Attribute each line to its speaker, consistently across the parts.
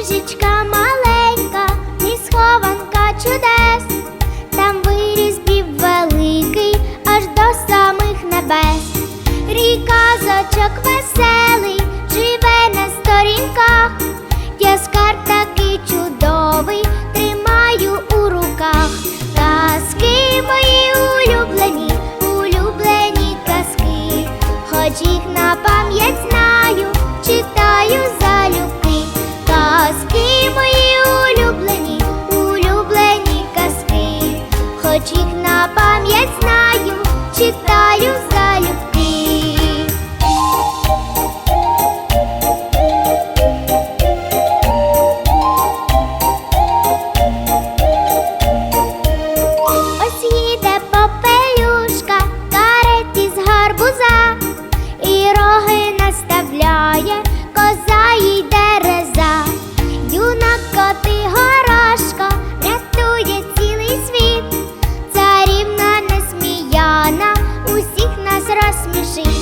Speaker 1: книжечка маленька, і схованка чудес, там виріс біб великий, аж до самих небес. Ріка зочок веселий, живе на сторінках, я скарб такий чудовий, тримаю у руках. Казки мої улюблені, улюблені казки, хоч їх на пам'ять знаю, читаю залюбки. Казки мої улюблені, улюблені казки, хоч їх на пам'ять знаю, читаю розсмішить.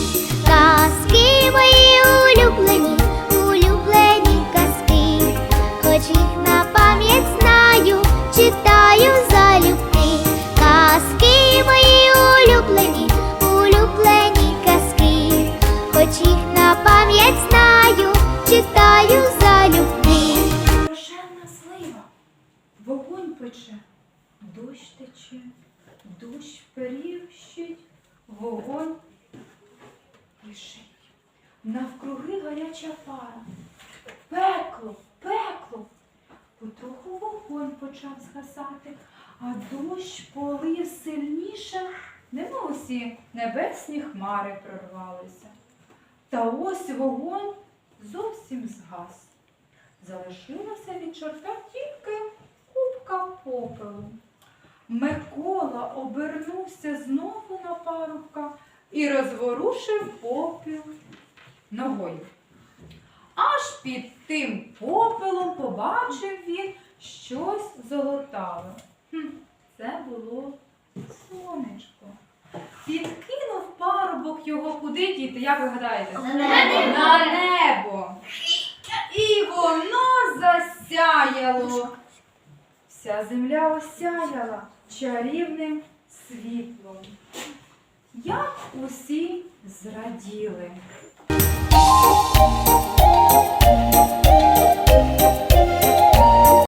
Speaker 2: Навкруги гаряча пара. Пекло, пекло. Потроху вогонь почав згасати, а дощ полив сильніше, немов усі небесні хмари прорвалися. Та ось вогонь зовсім згас. Залишилася від чорта тільки купка попелу. Микола обернувся знову на парубка і розворушив попіл ногою. Аж під тим попелом побачив він щось золотаве. Хм, це було сонечко. Підкинув парубок його куди діти, як ви гадаєте?
Speaker 1: На небо.
Speaker 2: На небо. І воно засяяло. Вся земля осяяла чарівним світлом. Як усі зраділи.